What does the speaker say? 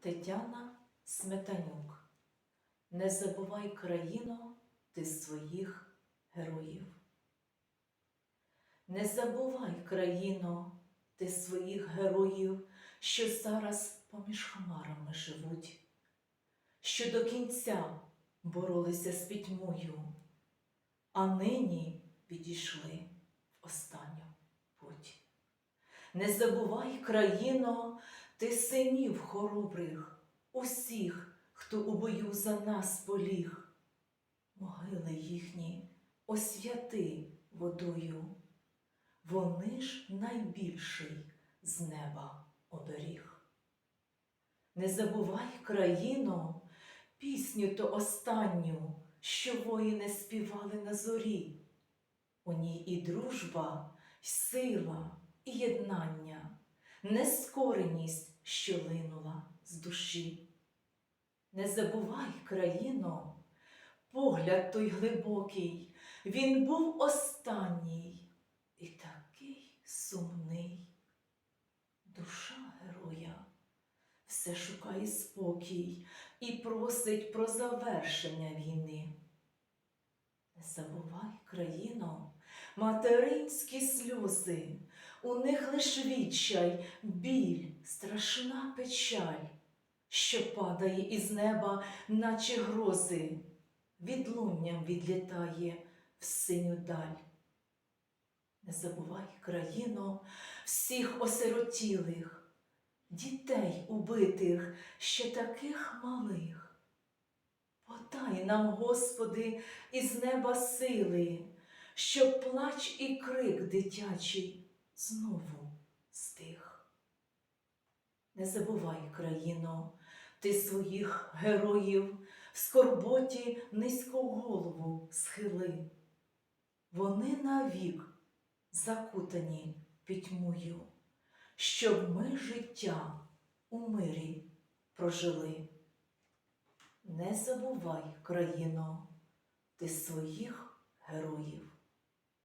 Тетяна Сметанюк. Не забувай країно ти своїх героїв. Не забувай, країно, ти своїх героїв, що зараз поміж хмарами живуть, що до кінця боролися з пітьмою, а нині підійшли в останню путь. Не забувай, країно, ти синів хоробрих, усіх, хто у бою за нас поліг. Могили їхні освяти водою, вони ж найбільший з неба оберіг. Не забувай, країно, пісню то останню, що воїни співали на зорі. У ній і дружба, й сила, і єднання, нескореність, що линула з душі. Не забувай, країно, погляд той глибокий, він був останній і такий сумний. Душа героя все шукає спокій і просить про завершення війни. Не забувай, країно, материнські сльози, у них лиш відчай, біль, страшна печаль, що падає із неба, наче грози, відлунням відлітає в синю даль. Не забувай, країно, всіх осиротілих, дітей убитих, ще таких малих. Подай нам, Господи, із неба сили, щоб плач і крик дитячий знову стих. Не забувай, країно, ти своїх героїв в скорботі низьку голову схили. Вони навік закутані пітьмою, щоб ми життя у мирі прожили. Не забувай, країно, ти своїх героїв.